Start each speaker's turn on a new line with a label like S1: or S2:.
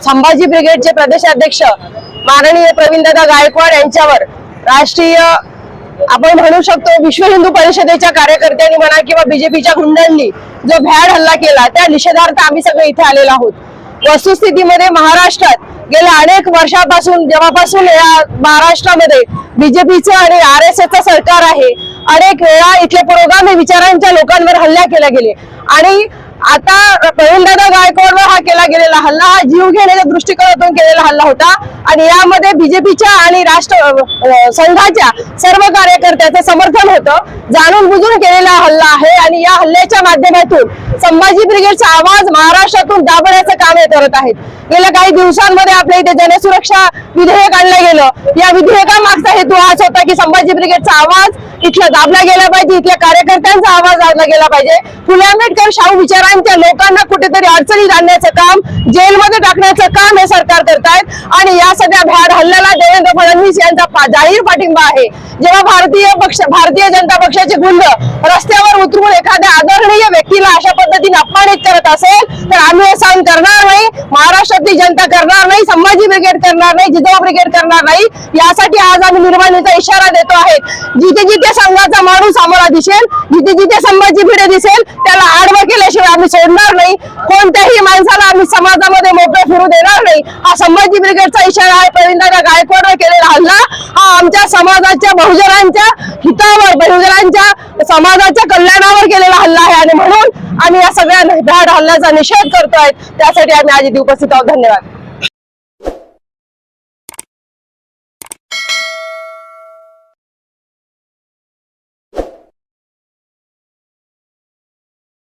S1: संभाजी ब्रिगेडचे प्रदेशाध्यक्ष माननीय प्रवीणदादा गायकवाड यांच्यावर राष्ट्रीय आपण म्हणू शकतो विश्व हिंदू परिषदेच्या कार्यकर्त्यांनी म्हणा किंवा बीजेपीच्या गुंडांनी जो भ्याड हल्ला केला त्या निषेधार्थ आम्ही सगळे इथे आलेलो आहोत. वस्तुस्थितीमध्ये महाराष्ट्रात गेल्या अनेक वर्षापासून जेव्हापासून या महाराष्ट्रामध्ये बीजेपीचं आणि आर एस एसचं सरकार आहे. अनेक वेळा इथले पुरोगामी विचारांच्या लोकांवर हल्ला केला गेले. आणि आता प्रवीणदादा गायकवाडवर हा केला गेलेला हल्ला हा जीव घेण्याच्या दृष्टिकोनातून केलेला हल्ला होता. आणि यामध्ये बीजेपीच्या आणि राष्ट्र संघाच्या सर्व कार्यकर्त्याचं समर्थन होतं. जाणून बुजून केलेला हल्ला आहे. आणि या हल्ल्याच्या माध्यमातून संभाजी ब्रिगेडचा आवाज महाराष्ट्रातून दाब करत आहेत. गेल्या काही दिवसांमध्ये आपल्या इथे जनसुरक्षा विधेयक आणलं गेलं. या विधेयकामागचा हेतू हाच होता की संभाजी ब्रिगेडचा आवाज इथला दाबला गेला पाहिजे इथल्या कार्यकर्त्यांचा आवाज दाबला गेला पाहिजे. फुले आंबेडकर शाहू विचारांच्या लोकांना कुठेतरी अडचणीत आणण्याचं काम जेलमध्ये टाकण्याचं काम हे सरकार करतायत आणि या सगळ्या भ्याड हल्ल्याला देवेंद्र फडणवीस यांचा जाहीर पाठिंबा आहे. जेव्हा भारतीय पक्ष भारतीय जनता पक्षाचे गुंड रस्त्यावर उतरून एखाद्या आदरणीय व्यक्तीला अशा पद्धतीने अपमानित करत असेल तर आम्ही हे सहन करणार नाही. महाराष्ट्रातली जनता करणार नाही संभाजी ब्रिगेड करणार नाही जिजाऊ ब्रिगेड करणार नाही. यासाठी आज आम्ही निर्माणीचा इशारा देतो आहे. जिथे जिथे संघाचा माणूस आम्हाला दिसेल जिथे जिथे संभाजी भिडे दिसेल त्याला आडवं केल्याशिवाय आम्ही सोडणार नाही. कोणत्याही माणसाला आम्ही समाजामध्ये मोकळं फिरू देणार नाही. हा संभाजी ब्रिगेडचा इशारा आहे. प्रवीणदादा गायकवाडवर केलेला हल्ला हा आमच्या समाजाच्या बहुजनांच्या हितावर बहुजनांच्या समाजाच्या कल्याणावर केलेला हल्ला आहे. आणि म्हणून आम्ही सगळ्या भ्याड हल्ल्याचा निषेध करतोय. त्यासाठी आम्ही आज इथे उपस्थित आहोत. धन्यवाद.